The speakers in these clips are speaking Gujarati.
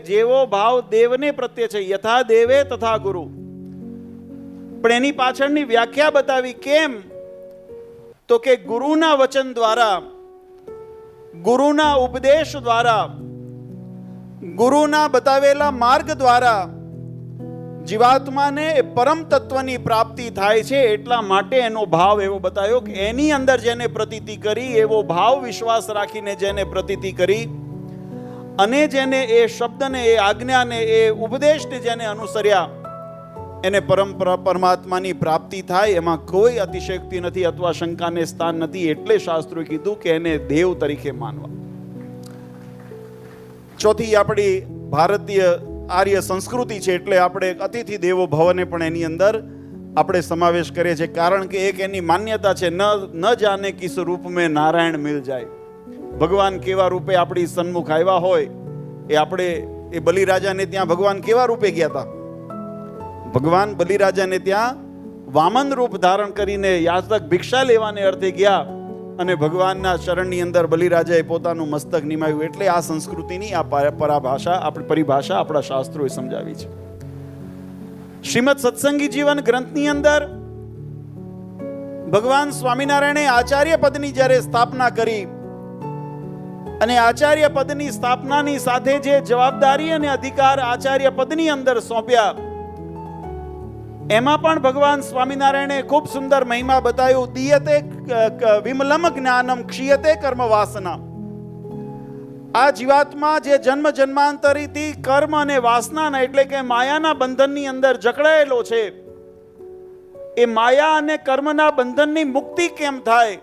જેવો ભાવ દેવને પ્રત્યે છે, યથા દેવે તથા ગુરુ. પણ એની પાછળની વ્યાખ્યા બતાવી કેમ? તો કે ગુરુના વચન દ્વારા, ગુરુના ઉપદેશ દ્વારા, ગુરુના બતાવેલા માર્ગ દ્વારા જીવાત્માને એ પરમ તત્વની પ્રાપ્તિ થાય છે એટલા માટે એનો ભાવ એવો બતાવ્યો કે એની અંદર જેને પ્રતીતિ કરી એવો ભાવ વિશ્વાસ રાખીને જેને પ્રતીતિ કરી અને જેને એ શબ્દને, એ આજ્ઞાને, એ ઉપદેશને જેને અનુસર્યા, એને પરંપરા, પરમાત્માની પ્રાપ્તિ થાય એમાં કોઈ અતિશયક્તિ નથી અથવા શંકાને સ્થાન નથી એટલે શાસ્ત્રોએ કીધું કે એને દેવ તરીકે માનવા. ચોથી આપણી ભારતીય આર્ય સંસ્કૃતિ છે એટલે આપણે અતિથિ દેવો ભવને પણ એની અંદર આપણે સમાવેશ કરીએ છીએ. કારણ કે એક એની માન્યતા છે, ન ન જાને કિસ રૂપ મેં નારાયણ મિલ જાય. ભગવાન કેવા રૂપે આપણી સન્મુખ આવ્યા હોય એ આપણે, એ બલિરાજાને ત્યાં ભગવાન કેવા રૂપે ગયા હતા ભગવાન બલિરાજાને ત્યાં વામન રૂપ ધારણ કરીને યાચક ભિક્ષા લેવાને અર્થે ગયા અને ભગવાનના શરણની અંદર બલિરાજાએ પોતાનું મસ્તક નિમાયું એટલે આ સંસ્કૃતિની આ પરાભાષા, આપણી પરિભાષા આપણા શાસ્ત્રોએ સમજાવી છે. શ્રીમદ સત્સંગી જીવન ગ્રંથની અંદર ભગવાન સ્વામિનારાયણે આચાર્ય પદની જ્યારે સ્થાપના કરી અને આચાર્ય પદની સ્થાપનાની સાથે જે જવાબદારી અને અધિકાર આચાર્ય પદની અંદર સોંપ્યા, એમાં પણ ભગવાન સ્વામિનારાયણે ખૂબ સુંદર મહિમા બતાવ્યું દિયતે વિમલમ જ્ઞાનમ ક્ષીયતે કર્મ વાસના આ જીવાત્મા જે જન્મ જન્માંતરીથી કર્મ અને વાસનાના એટલે કે માયાના બંધનની અંદર જકડાયેલો છે, એ માયા અને કર્મના બંધનની મુક્તિ કેમ થાય?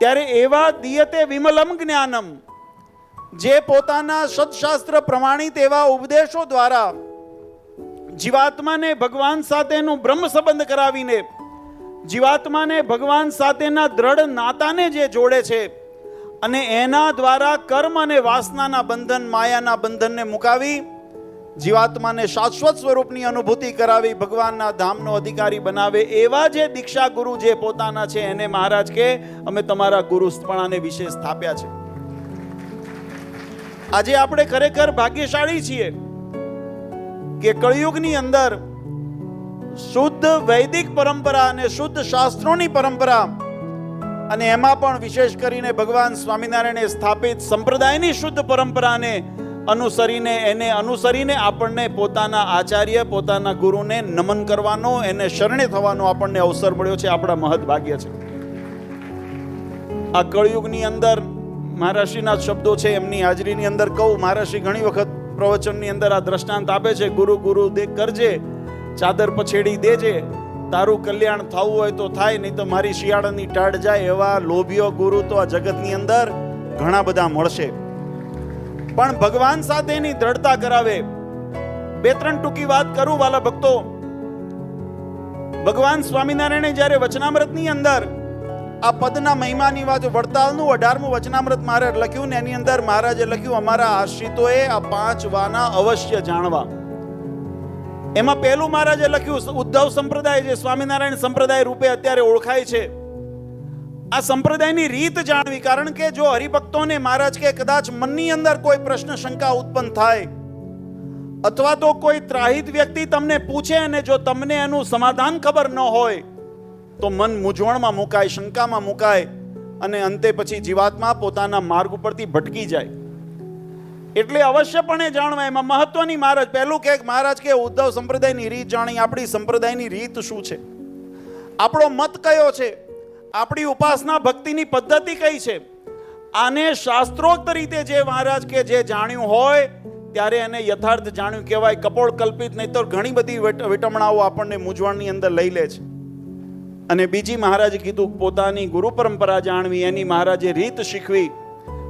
ત્યારે એવા દિયતે વિમલમ જ્ઞાનમ, જે પોતાના સદશાસ્ત્ર પ્રમાણિત એવા ઉપદેશો દ્વારા જીવાત્માને ભગવાન સાથેનું બ્રહ્મ સંબંધ કરાવીને, જીવાત્માને ભગવાન સાથેના દ્રઢ નાતાને જે જોડે છે, અને એના દ્વારા કર્મ અને વાસનાના બંધન, માયાના બંધનને મુકાવી જીવાત્માને શાશ્વત સ્વરૂપની અનુભૂતિ કરાવી ભગવાનના ધામનો અધિકારી બનાવે એવા જે દીક્ષા ગુરુ જે પોતાના છે, એને મહારાજ કે, અમે તમારા ગુરુપણાને વિશે સ્થાપ્યા છે. આજે આપણે ખરેખર ભાગ્યશાળી છીએ કે કળિયુગની અંદર શુદ્ધ વૈદિક પરંપરા અને શુદ્ધ શાસ્ત્રોની પરંપરા અને એમાં પણ વિશેષ કરીને ભગવાન સ્વામિનારાયણે સ્થાપિત સંપ્રદાયની શુદ્ધ પરંપરાને અનુસરીને, એને અનુસરીને આપણને પોતાના આચાર્ય, પોતાના ગુરુને નમન કરવાનો, એને શરણે થવાનો આપણને અવસર મળ્યો છે, આપણા મહદ ભાગ્ય છે. આ કળયુગની અંદર મહારાષ્ટ્રીના શબ્દો છે, એમની હાજરીની અંદર કહું મહારાષ્ટ્રી ઘણી વખત પ્રવચનની અંદર આ દ્રષ્ટાંત આપે છે, ગુરુ ગુરુ દે, કરજે, ચાદર પછેડી દેજે, તારું કલ્યાણ થવું હોય તો થાય, નહીં તો મારી શિયાળાની ટાળ જાય, એવા લોભીઓ ગુરુ તો આ જગતની અંદર ઘણા બધા મળશે. પણ ભગવાન સાથેની દ્રઢતા કરાવે. બે ત્રણ ટૂંકી વાત કરું વાલા ભક્તો. ભગવાન સ્વામિનારાયણે જ્યારે વચનામૃતની અંદર આ પદના મહિમાની વાત વડતાલનું અઢારમું વચનામૃત મારે લખ્યું ને એની અંદર મહારાજે લખ્યું, અમારા આશ્રિતોએ આ પાંચ વાના અવશ્ય જાણવા. એમાં પહેલું મહારાજે લખ્યું, ઉદ્ધવ સંપ્રદાય જે સ્વામિનારાયણ સંપ્રદાય રૂપે અત્યારે ઓળખાય છે આ સંપ્રદાયની રીત જાણવી, કારણ કે જો હરિભક્તોને મહારાજ કે કદાચ મનની અંદર કોઈ પ્રશ્ન, શંકા ઉત્પન્ન થાય, અથવા તો કોઈ ત્રાહિત વ્યક્તિ તમને પૂછે અને જો તમને એનું સમાધાન ખબર ન હોય, તો મન મૂંઝવણમાં મુકાય, શંકામાં મુકાય અને અંતે પછી જીવાત્મા પોતાના માર્ગ ઉપરથી ભટકી જાય. એટલે અવશ્યપણે જાણવા, એમાં મહત્વની મહારાજ, પહેલું કે મહારાજ કે ઉદ્ધવ સંપ્રદાયની રીત જાણી, આપણી સંપ્રદાયની રીત શું છે? આપણો મત કયો છે? આપણી ઉપાસના ભક્તિની પદ્ધતિ કઈ છે? આને શાસ્ત્રોક્ત રીતે જે મહારાજ કે જે જાણ્યું હોય, ત્યારે એને યથાર્થ જાણ્યું કહેવાય. કપોળ કલ્પિત નહીં તો ઘણી બધી વિટમણાઓ આપણને મૂંઝવણની અંદર લઈ લે છે. અને બીજી મહારાજે કીધું, પોતાની ગુરુ પરંપરા જાણવી, એની મહારાજે રીત શીખવી.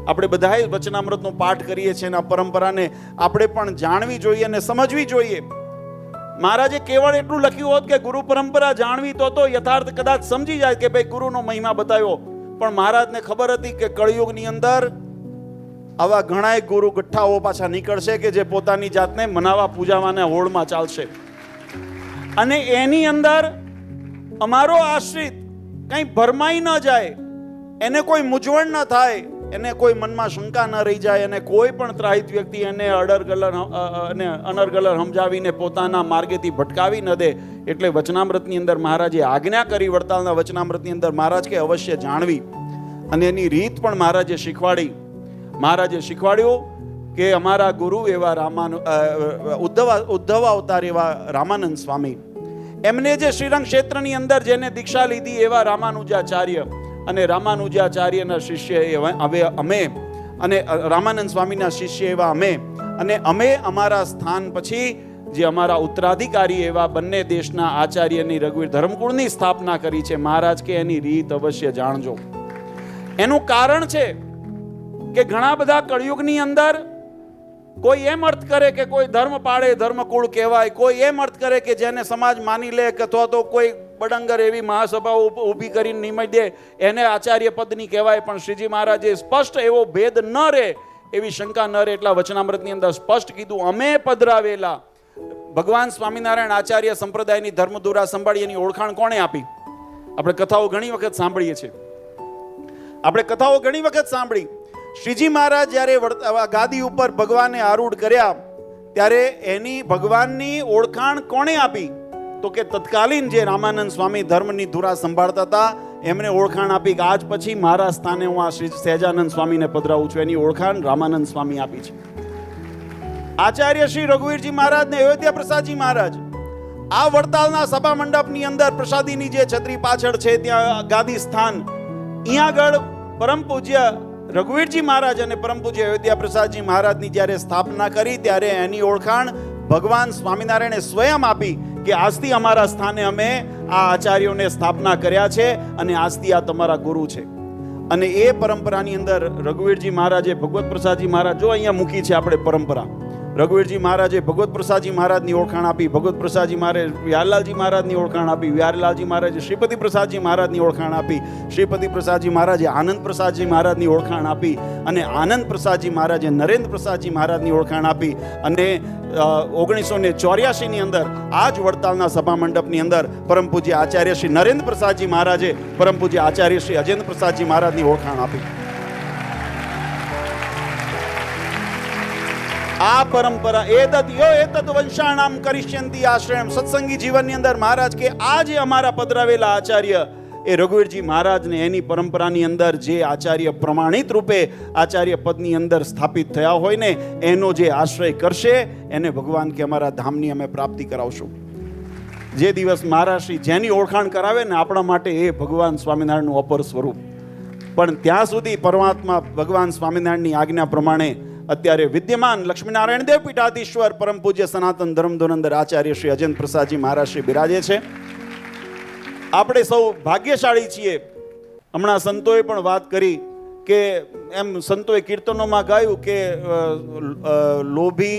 આપણે બધાએ વચનામૃતનો પાઠ કરીએ છીએ અને આ પરંપરાને આપણે પણ જાણવી જોઈએ અને સમજવી જોઈએ. મહારાજે કેવળ એટલું લખ્યું હોત કે ગુરુ પરંપરા જાણવી તો તો યથાર્થ કદાચ સમજી જાય કે ભાઈ ગુરુનો મહિમા બતાવ્યો. પણ મહારાજને ખબર હતી કે કળિયુગની અંદર આવા ઘણાય ગુરુ ગઠ્ઠાઓ પાછા નીકળશે કે જે પોતાની જાતને મનાવા પૂજાવાના હોળમાં ચાલશે. અને એની અંદર અમારો આશ્રિત કંઈ ભરમાઈ ન જાય, એને કોઈ મૂંઝવણ ન થાય એને કોઈ મનમાં શંકા ન રહી જાય અને કોઈ પણ ત્રાહિત વ્યક્તિ એને અડર ગલર અને અનરગલર સમજાવીને પોતાના માર્ગેથી ભટકાવી ન દે, એટલે વચનામૃતની અંદર મહારાજે આજ્ઞા કરી વડતાલના વચનામૃતની અંદર મહારાજ કે અવશ્ય જાણવી. અને એની રીત પણ મહારાજે શીખવાડી. મહારાજે શીખવાડ્યું કે અમારા ગુરુ એવા રામાન ઉદ્ધવ ઉદ્ધવ અવતાર એવા રામાનંદ સ્વામી. એમને જે શ્રીરંગ ક્ષેત્રની અંદર જેને દીક્ષા લીધી એવા રામાનુજાચાર્ય અને રામાનુજાચાર્યના શિષ્ય એવા હવે અમે. અને રામાનંદ સ્વામીના શિષ્ય એવા અમે. અને અમે અમારા સ્થાન પછી જે અમારા ઉત્તરાધિકારી એવા બંને દેશના આચાર્યની રઘુવીર ધર્મકુળની સ્થાપના કરી છે, મહારાજ કે એની રીત અવશ્ય જાણજો. એનું કારણ છે કે ઘણા બધા કળિયુગની અંદર કોઈ એમ અર્થ કરે કે કોઈ ધર્મ પાળે, ધર્મકુળ કહેવાય, કોઈ એમ અર્થ કરે કે જેને સમાજ માની લે કે અથવા તો કોઈ બડંગર એવી મહાસભા ઊભી કરીને નિમય દે, એને આચાર્ય પદની કહેવાય. પણ શ્રીજી મહારાજે સ્પષ્ટ એવો ભેદ ન રહે એવી શંકા ન રહે એટલા વચનામૃતની અંદર સ્પષ્ટ કીધું. અમે પધરાવેલા. ભગવાન સ્વામિનારાયણ આચાર્ય સંપ્રદાયની ધર્મધુરા સંભાળી એની ઓળખાણ કોણે આપી? આપણે કથાઓ ઘણી વખત સાંભળીએ છીએ. આપણે કથાઓ ઘણી વખત સાંભળી. શ્રીજી મહારાજ જ્યારે ગાદી ઉપર ભગવાને આરૂઢ કર્યા, ત્યારે એની ભગવાનની ઓળખાણ કોણે આપી? તો કે તત્કાલીન જે રામાનંદ સ્વામી ધર્મની ધુરા સંભાળતા હતા એમને ઓળખાણ આપી કે આજ પછી મારા સ્થાને હું આ શ્રી સહેજાનંદ સ્વામીને પધરાવું છું. એની ઓળખાણ રામાનંદ સ્વામી આપી છે. આચાર્ય શ્રી રઘુવીરજી મહારાજ ને અયોધ્યા પ્રસાદજી મહારાજ, આ વડતાલના સભા મંડપની અંદર પ્રસાદીની જે છત્રી પાછળ છે, ત્યાં ગાદી સ્થાન અહીંયા આગળ પરમ પૂજ્ય રઘુવીરજી મહારાજ અને પરમ પૂજ્ય અયોધ્યા પ્રસાદજી મહારાજની જ્યારે સ્થાપના કરી, ત્યારે એની ઓળખાણ ભગવાન સ્વામિનારાયણે સ્વયં આપી કે આજથી અમારા સ્થાને અમે આ આચાર્યોને સ્થાપના કર્યા છે અને આજથી આ તમારા ગુરુ છે. અને એ પરંપરાની અંદર રઘુવીરજી મહારાજે ભગવત પ્રસાદજી મહારાજ, જો અહીંયા મૂકી છે આપણે પરંપરા. રઘુવીરજી મહારાજે ભગવત પ્રસાદજી મહારાજની ઓળખાણ આપી, ભગવત પ્રસાદજી મહારાજ વ્યારલાલજી મહારાજની ઓળખાણ આપી, વ્યારલાલજી મહારાજે શ્રીપતિ પ્રસાદજી મહારાજની ઓળખાણ આપી, શ્રીપતિ પ્રસાદજી મહારાજે આનંદ પ્રસાદજી મહારાજની ઓળખાણ આપી અને આનંદ પ્રસાદજી મહારાજે નરેન્દ્ર પ્રસાદજી મહારાજની ઓળખાણ આપી અને ઓગણીસો ને ચોર્યાસીની અંદર આ જ વડતાલના સભા મંડપની અંદર પરમ પૂજ્ય આચાર્ય શ્રી નરેન્દ્ર પ્રસાદજી મહારાજે પરમ પૂજ્ય આચાર્ય શ્રી અજેન્દ્ર પ્રસાદજી મહારાજની ઓળખાણ આપી. આ પરંપરા એતદ યો એતદ વંશાણામ કરિષ્યંતી આશ્રયમ સત્સંગી જીવનની અંદર મહારાજ કે આ જે અમારા પધરાવેલા આચાર્ય એ રઘુવીરજી મહારાજને એની પરંપરાની અંદર જે આચાર્ય પ્રમાણિત રૂપે આચાર્ય પદની અંદર સ્થાપિત થયા હોય ને, એનો જે આશ્રય કરશે, એને ભગવાન કે અમારા ધામની અમે પ્રાપ્તિ કરાવશું. જે દિવસ મહારાશ્રી જેની ઓળખાણ કરાવે ને, આપણા માટે એ ભગવાન સ્વામિનારાયણનું અપર સ્વરૂપ. પણ ત્યાં સુધી પરમાત્મા ભગવાન સ્વામિનારાયણની આજ્ઞા પ્રમાણે અત્યારે વિદ્યમાન લક્ષ્મીનારાયણ દેવ પીઠાધીશ્વર પરમ પૂજ્ય સનાતન ધર્મ ધુરંધર આચાર્ય શ્રી અજંત પ્રસાદજી મહારાજ શ્રી બિરાજે છે. આપણે સૌ ભાગ્યશાળી છીએ. હમણાં સંતોએ પણ વાત કરી કે એમ સંતોએ કીર્તનોમાં ગાયું કે લોભી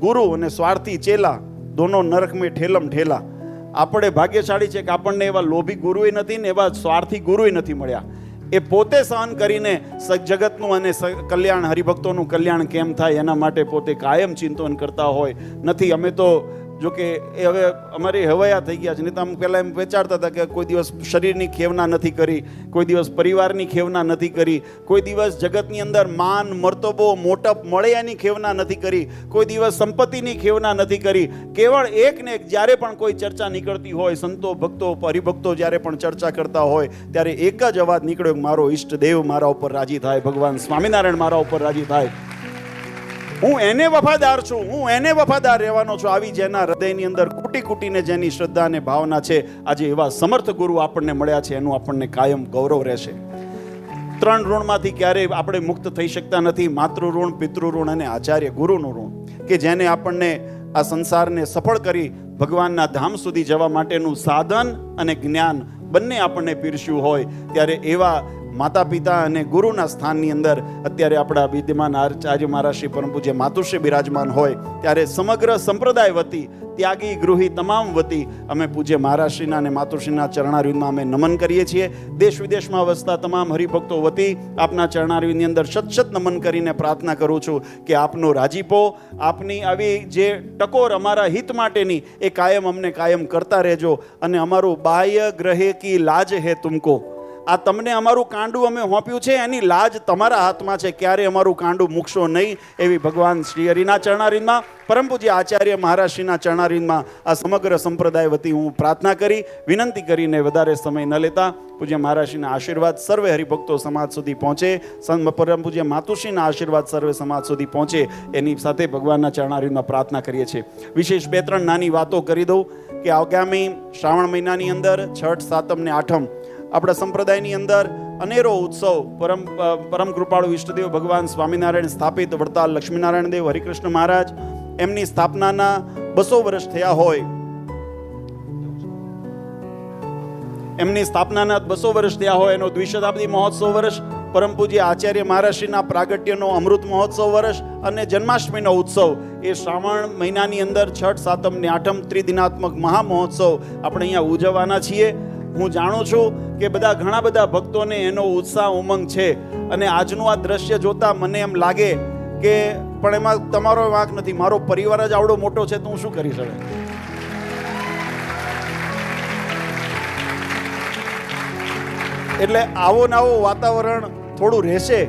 ગુરુ અને સ્વાર્થી ચેલા દોનો નરક મેં ઠેલમ ઠેલા. આપણે ભાગ્યશાળી છે કે આપણને એવા લોભી ગુરુએ નથી ને એવા સ્વાર્થી ગુરુએ નથી મળ્યા. એ પોતે સહન કરીને જગતનું અને કલ્યાણ, હરિભક્તોનું કલ્યાણ કેમ થાય એના માટે પોતે કાયમ ચિંતન કરતા હોય. નથી, અમે તો જો કે એ હવે અમારી હવાયા થઈ ગયા છે, નહીં તો આમ પહેલાં એમ વિચારતા હતા કે કોઈ દિવસ શરીરની ખેવના નથી કરી, કોઈ દિવસ પરિવારની ખેવના નથી કરી, કોઈ દિવસ જગતની અંદર માન, મર્તબો, મોટપ મળે એની ખેવના નથી કરી, કોઈ દિવસ સંપત્તિની ખેવના નથી કરી. કેવળ એક ને એક જ્યારે પણ કોઈ ચર્ચા નીકળતી હોય, સંતો, ભક્તો, હરિભક્તો જ્યારે પણ ચર્ચા કરતા હોય, ત્યારે એક જ અવાજ નીકળ્યો મારો ઈષ્ટદેવ મારા ઉપર રાજી થાય, ભગવાન સ્વામિનારાયણ મારા ઉપર રાજી થાય. હું એને વફાદાર છું, હું એને વફાદાર રહેવાનો છું. આવી જેના હૃદયની અંદર કુટી કુટીને જેની શ્રદ્ધા અને ભાવના છે, આજે એવા સમર્થ ગુરુ આપણને મળ્યા છે, એનું આપણને કાયમ ગૌરવ રહેશે. ત્રણ ઋણમાંથી ક્યારેય આપણે મુક્ત થઈ શકતા નથી માતૃ ઋણ અને આચાર્ય ગુરુનું ઋણ, કે જેને આપણને આ સંસારને સફળ કરી ભગવાનના ધામ સુધી જવા માટેનું સાધન અને જ્ઞાન બંને આપણને પીરસ્યું હોય, ત્યારે એવા માતા પિતા અને ગુરુના સ્થાનની અંદર અત્યારે આપણા વિદ્યમાન આચાર્ય મહારાજ શ્રી પરમ પૂજ્ય માતુશ્રી બિરાજમાન હોય, ત્યારે સમગ્ર સંપ્રદાય વતી, ત્યાગી ગૃહી તમામ વતી અમે પૂજ્ય મહારાજશ્રીના અને માતુશ્રીના ચરણારવિંદમાં અમે નમન કરીએ છીએ. દેશ વિદેશમાં વસતા તમામ હરિભક્તો વતી આપના ચરણારવિંદની અંદર સત સત નમન કરીને પ્રાર્થના કરું છું કે આપનો રાજીપો, આપની આવી જે ટકોર અમારા હિત માટેની એ કાયમ અમને કાયમ કરતા રહેજો અને અમારું બાહ્ય ગ્રહે કી લાજ હે તુમકો. આ તમને અમારું કાંડું અમે હોંપ્યું છે, એની લાજ તમારા હાથમાં છે ક્યારે અમારું કાંડું મૂકશો નહીં એવી ભગવાન શ્રી હરિના ચરણારિંદમાં. પરમ પૂજ્ય આચાર્ય મહારાજશ્રીના ચરણારીનમાં આ સમગ્ર સંપ્રદાય વતી હું પ્રાર્થના કરી, વિનંતી કરીને વધારે સમય ન લેતા પૂજ્ય મહારાજશ્રીના આશીર્વાદ સર્વે હરિભક્તો સમાજ સુધી પહોંચે પરમ પૂજ્ય માતુશ્રીના આશીર્વાદ સર્વે સમાજ સુધી પહોંચે, એની સાથે ભગવાનના ચરણારીમાં પ્રાર્થના કરીએ છીએ. વિશેષ બે ત્રણ નાની વાતો કરી દઉં કે આગામી શ્રાવણ મહિનાની અંદર છઠ, સાતમ ને આઠમ આપણા સંપ્રદાયની અંદર અનેરો ઉત્સવ, પરમ પરમ કૃપાળુ ઈષ્ટદેવ ભગવાન સ્વામિનારાયણ સ્થાપિત, વડતાલ લક્ષ્મીનારાયણ દેવ હરિકૃષ્ણ મહારાજ, એમની સ્થાપનાના બસો વર્ષ થયા હોય. એમની સ્થાપનાના બસો વર્ષ થયા હોય, એનો દ્વિશતાબ્દી મહોત્સવ વર્ષ, પરમ પૂજ્ય આચાર્ય મહારાષ્ટ્રીના પ્રાગટ્યનો અમૃત મહોત્સવ વર્ષ અને જન્માષ્ટમીનો ઉત્સવ. એ શ્રાવણ મહિનાની અંદર છઠ, સાતમ ને આઠમ ત્રિદિનાત્મક મહા મહોત્સવ આપણે અહીંયા ઉજવવાના છીએ. હું જાણું છું કે બધા ઘણા બધા ભક્તોને એનો ઉત્સાહ ઉમંગ છે. અને આજનું આ દ્રશ્ય જોતા મને એમ લાગે કે પણ એમાં તમારો વાંક નથી. મારો પરિવાર જ આવડો મોટો છે તો હું શું કરી શકે? એટલે આવો નાવો વાતાવરણ થોડું રહેશે.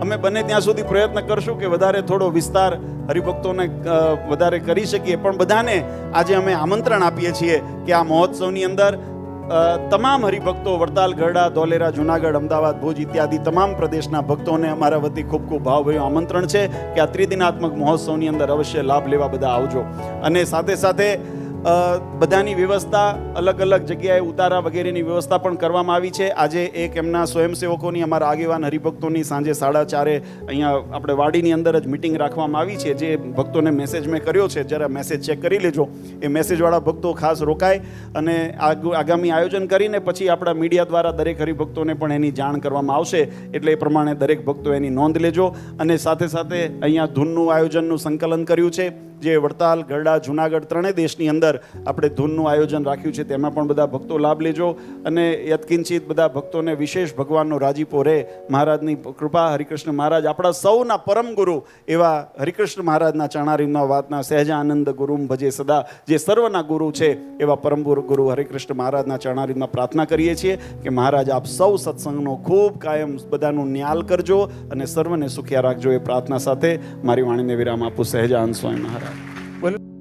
અમે બને ત્યાં સુધી પ્રયત્ન કરશું કે વધારે થોડો વિસ્તાર હરિભક્તોને વધારે કરી શકીએ. પણ બધાને આજે અમે આમંત્રણ આપીએ છીએ કે આ મહોત્સવની અંદર તમામ હરિભક્તો વડતાલ, ગરડા, ધોલેરા, જુનાગઢ, અમદાવાદ, ભુજ ઇત્યાદિ તમામ પ્રદેશના ભક્તોને અમારા વતી ખૂબ ખૂબ ભાવભર્યું આમંત્રણ છે કે આ ત્રિદિનાત્મક મહોત્સવની અંદર અવશ્ય લાભ લેવા બધા આવજો. અને સાથે સાથે બધાની વ્યવસ્થા અલગ અલગ જગ્યાએ ઉતારા વગેરેની વ્યવસ્થા પણ કરવામાં આવી છે. આજે એક એમના સ્વયંસેવકોની, અમારા આગેવાન હરિભક્તોની સાંજે સાડા ચારે અહીંયા આપણે વાડીની અંદર જ મિટિંગ રાખવામાં આવી છે. જે ભક્તોને મેસેજ મેં કર્યો છે, જરા મેસેજ ચેક કરી લેજો. એ મેસેજવાળા ભક્તો ખાસ રોકાય અને આગુ- આગામી આયોજન કરીને પછી આપણા મીડિયા દ્વારા દરેક હરિભક્તોને પણ એની જાણ કરવામાં આવશે. એટલે એ પ્રમાણે દરેક ભક્તો એની નોંધ લેજો. અને સાથે સાથે અહીંયા ધૂનનું આયોજનનું સંકલન કર્યું છે. જે વડતાલ, ગરડા, જુનાગઢ ત્રણેય દેશની અંદર આપણે ધૂનનું આયોજન રાખ્યું છે, તેમાં પણ બધા ભક્તો લાભ લેજો. અને યત્કિંચિત બધા ભક્તોને વિશેષ ભગવાનનો રાજીપો રહે મહારાજની કૃપા, હરિકૃષ્ણ મહારાજ, આપણા સૌના પરમ ગુરુ એવા હરિકૃષ્ણ મહારાજના ચણારીમના વાતના સહેજાનંદ ગુરુમ ભજે સદા. જે સર્વના ગુરુ છે, એવા પરમ ગુરુ હરિકૃષ્ણ મહારાજના ચણારીમાં પ્રાર્થના કરીએ છીએ કે મહારાજ આપ સૌ સત્સંગનો ખૂબ કાયમ બધાનું ન્યાલ કરજો અને સર્વને સુખિયા રાખજો એ પ્રાર્થના સાથે મારી વાણીને વિરામ આપું. સહેજાન સ્વામી મહારાજ. When